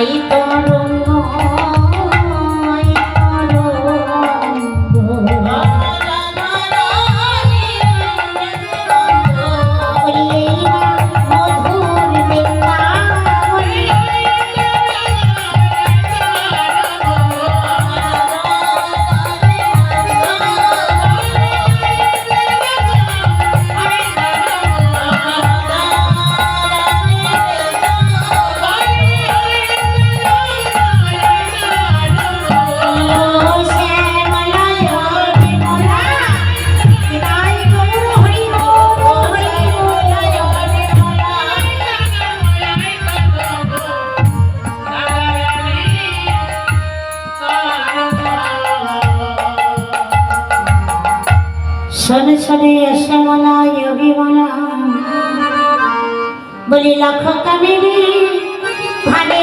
I তরঙ্গ শোনে শ্যামলা যোগী বলা বলি লক্ষ কামিনী ভালের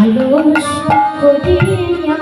আলো করিয়া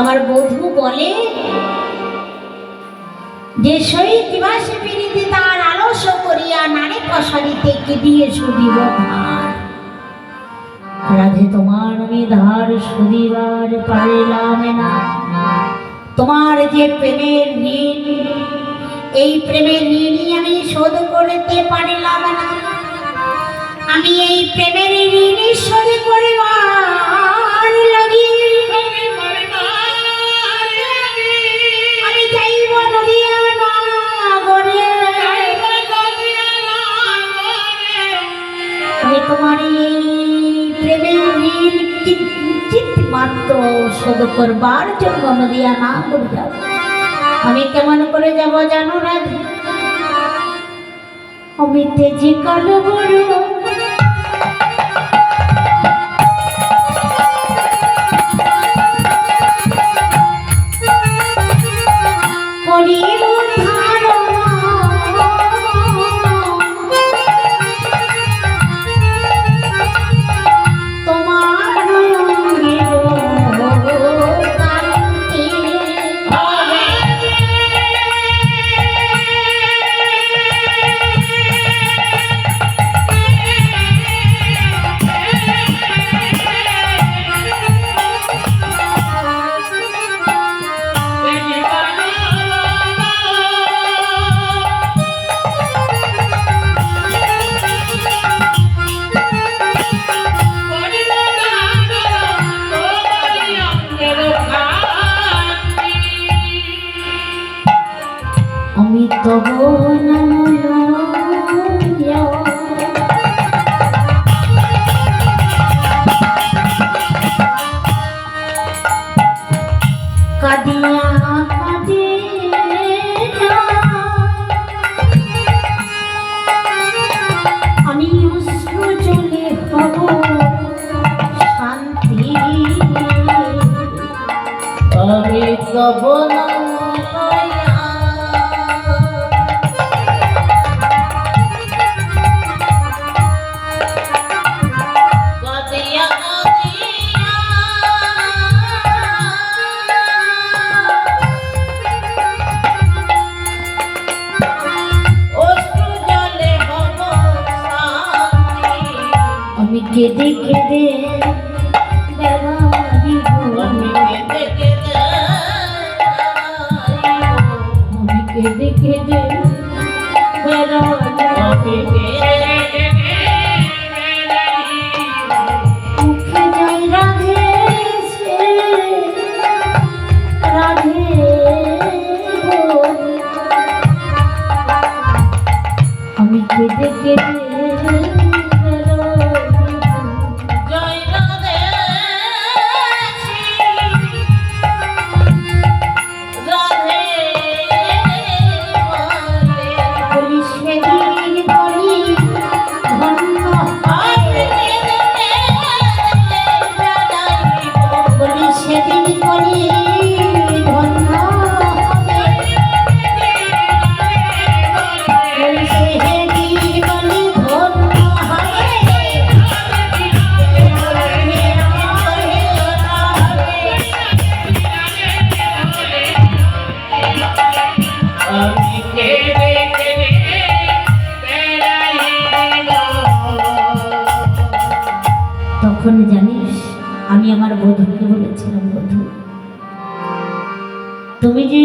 আমার বধু বলে যে শহীদ দিবসে পিড়িতে তার আলস্য করিয়া নারী পশারিতে কি দিয়ে সুদিব ধার রাধে তোমার আমি ধার সুদিবার প্রেমের ঋণ। এই প্রেমের ঋণই আমি শোধ করতে পারিলাম না। আমি এই প্রেমের ঋণই শোধ করিবার লাগি। আমি যাইব মাত্র শোধ করবার জন্য নদিয়া না করে যাব। আমি কেমন করে যাব জানো রাধে? অমিতে যে কালো বড় আমি তব কাদিয়া কাদিয়া আমি অশ্রু জলে হব শান্তি আমি কব না কেঁদে কেঁদে দেখে আমি দেখে কেঁদে you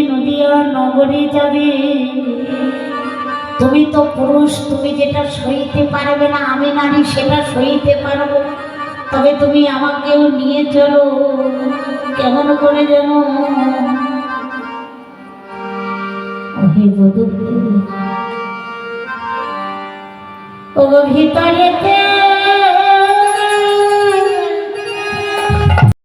নদিয়া নগরে যাবে। তুমি তো পুরুষ, তুমি যেটা সইতে পারবে না, আমি নারী, সেটা সইতে পারব। তবে তুমি আমাকেও নিয়ে চলো। কেমন করে যেন ভিতরেতে